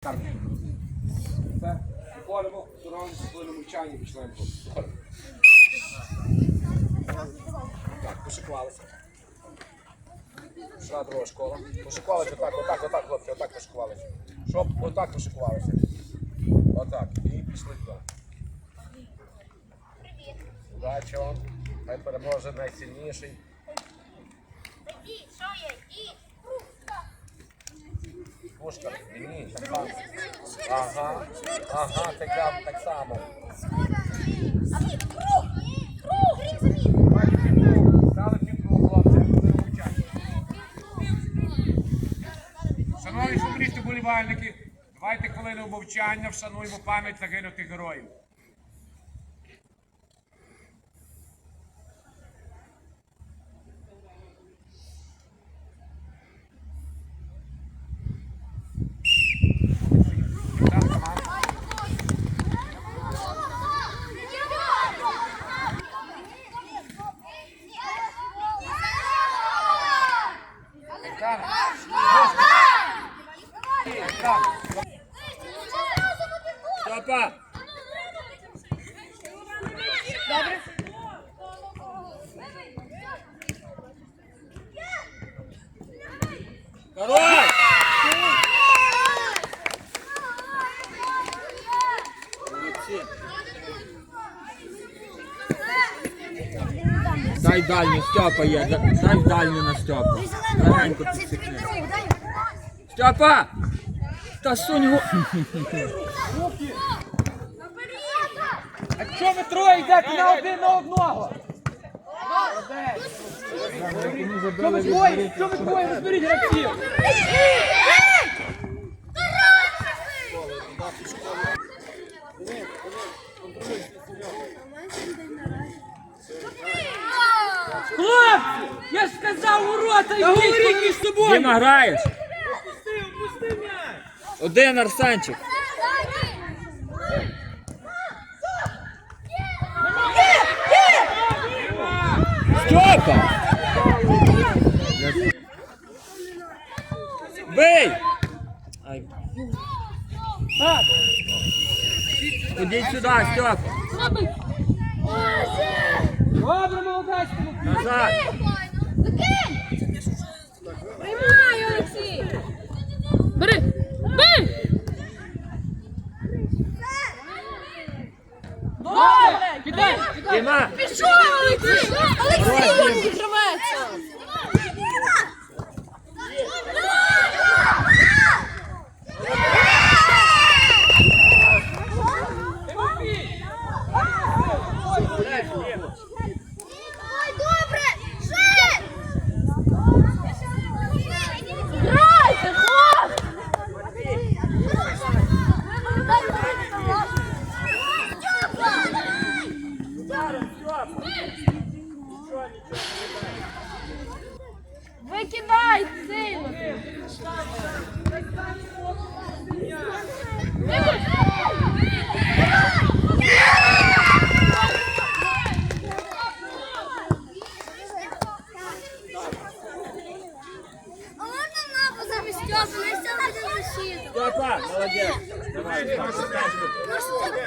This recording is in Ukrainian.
Так. Все. Виходимо, здоров'я, хвилину мовчання, починаємо Так, пошикувалися. Пішла друга школа. Пошикувалися отак, отак, отак, хлопці, отак пошикувалися. Щоб отак пошикувалися. Отак. І пішли туди. Удачі вам. Хай переможе найсильніший. Що є? Пушка, ні, так. Ага, ага, так, так само. Шановні журналісти болівальники, давайте хвилину мовчання, вшануємо пам'ять загинутих героїв. Так. Стопа! Король! Дай дальню, Степа є, дай дальню на Степу. Легенько. Степа! Та сунь го... А чого ви троє йдете на один на одного? Що ви двоє? Що ви двоє? Розберіть гравців! Хлопці! Я ж сказав ворота йдіть між собою! Діма, граєш? Один Арсенчик. Степа! Бей! Ай. Ходіть сюди, Степа. Добре, молодець! Назад. Приймай, Олексій! Бери! Бери! Добре! Кидай! Діма! Пішов, Олексій! Олексій! Відіграється! Добре! Ще! Грайте, хлоп! Викидай сильно! А можна напу замість Степа? Ми все на защиту. Степа, молодець. Давай, Ну що? Ну що?